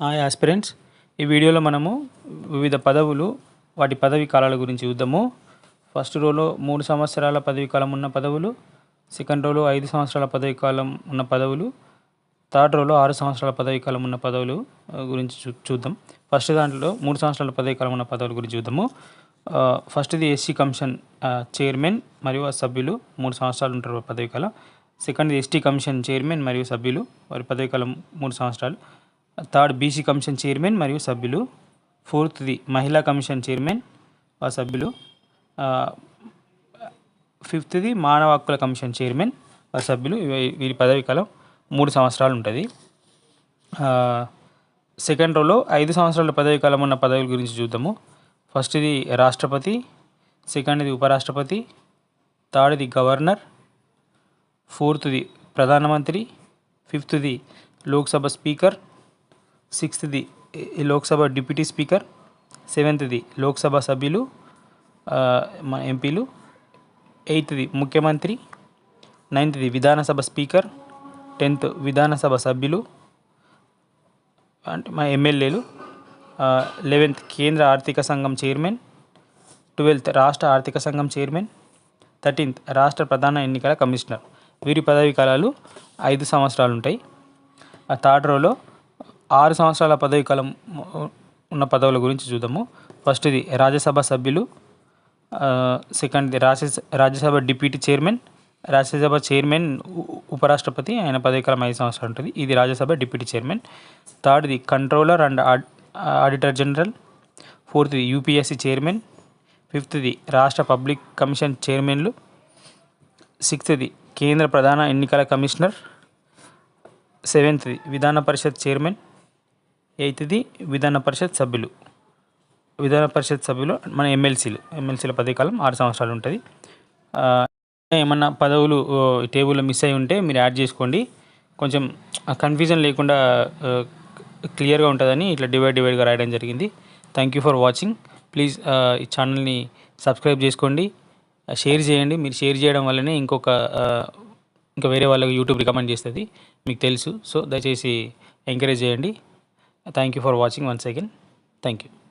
Hi aspirants ఈ వీడియోలో మనము వివిధ పదవులు వాటి పదవి కాలాల గురించి చూద్దాము. ఫస్ట్ రోలో మూడు సంవత్సరాల పదవి కాలం ఉన్న పదవులు సెకండ్ రోలో ఐదు సంవత్సరాల పదవి కాలం ఉన్న పదవులు థర్డ్ రోలో ఆరు సంవత్సరాల పదవి కాలం ఉన్న పదవులు గురించి చూ చూద్దాం. ఫస్ట్ దాంట్లో మూడు సంవత్సరాల పదవి కాలం ఉన్న పదవుల గురించి చూద్దాము. ఫస్ట్ది ఎస్సీ కమిషన్ చైర్మన్ మరియు సభ్యులు మూడు సంవత్సరాలు ఉంటారు పదవి కాలం. సెకండ్ది ఎస్టీ కమిషన్ చైర్మన్ మరియు సభ్యులు వారి పదవి కాలం మూడు సంవత్సరాలు. థర్డ్ బీసీ కమిషన్ చైర్మన్ మరియు సభ్యులు. ఫోర్త్ది మహిళా కమిషన్ చైర్మన్ సభ్యులు. ఫిఫ్త్ది మానవ హక్కుల కమిషన్ చైర్మన్ సభ్యులు. వీరి పదవి కాలం మూడు సంవత్సరాలు ఉంటుంది. సెకండ్ రోలో ఐదు సంవత్సరాల పదవి కాలం ఉన్న పదవుల గురించి చూద్దాము. ఫస్ట్ది రాష్ట్రపతి సెకండ్ది ఉపరాష్ట్రపతి థర్డ్ది గవర్నర్ ఫోర్త్ది ప్రధానమంత్రి ఫిఫ్త్ది లోక్సభ స్పీకర్ సిక్స్త్ది లోక్సభ డిప్యూటీ స్పీకర్ సెవెంత్ది లోక్సభ సభ్యులు మన ఎంపీలు ఎయిత్ది ముఖ్యమంత్రి నైన్త్ది విధానసభ స్పీకర్ టెన్త్ విధానసభ సభ్యులు అంటే మా ఎమ్మెల్యేలు లెవెన్త్ కేంద్ర ఆర్థిక సంఘం చైర్మన్ ట్వెల్త్ రాష్ట్ర ఆర్థిక సంఘం చైర్మన్ థర్టీన్త్ రాష్ట్ర ప్రధాన ఎన్నికల కమిషనర్. వీరి పదవి కాలాలు ఐదు సంవత్సరాలు ఉంటాయి ఆ థర్డ్ రోలో ఆరు సంవత్సరాల పదవి కాలం ఉన్న పదవుల గురించి చూద్దాము. ఫస్ట్ది రాజ్యసభ సభ్యులు సెకండ్ సెకండ్ది రాజ్య Rajya Sabha deputy chairman Rajya Sabha chairman ఉపరాష్ట్రపతి ఆయన పదవి కాలం ఐదు సంవత్సరాలు ఉంటుంది. ఇది రాజ్యసభ డిప్యూటీ చైర్మన్. థర్డ్ది కంట్రోలర్ అండ్ ఆడిటర్ జనరల్ ఫోర్త్ది యూపీఎస్సీ చైర్మన్ ఫిఫ్త్ది రాష్ట్ర పబ్లిక్ కమిషన్ చైర్మన్లు సిక్స్త్ది కేంద్ర ప్రధాన ఎన్నికల కమిషనర్ సెవెంత్ది విధాన పరిషత్ చైర్మన్ ఎయిత్ది విధాన పరిషత్ సభ్యులు. విధాన పరిషత్ సభ్యులు మన ఎమ్మెల్సీలు. ఎమ్మెల్సీల పదవికాలం ఆరు సంవత్సరాలు ఉంటుంది. ఏమన్నా పదవులు టేబుల్లో మిస్ అయి ఉంటే మీరు యాడ్ చేసుకోండి. కొంచెం కన్ఫ్యూజన్ లేకుండా క్లియర్గా ఉంటుందని ఇట్లా డివైడ్ డివైడ్గా రాయడం జరిగింది. Thank you for watching. Please ఈ ఛానల్ని సబ్స్క్రైబ్ చేసుకోండి. షేర్ చేయండి. మీరు షేర్ చేయడం వల్లనే ఇంకొక ఇంకా వేరే వాళ్ళకి యూట్యూబ్ రికమెండ్ చేస్తుంది. మీకు తెలుసు. సో దయచేసి ఎంకరేజ్ చేయండి. thank you for watching once again. Thank you.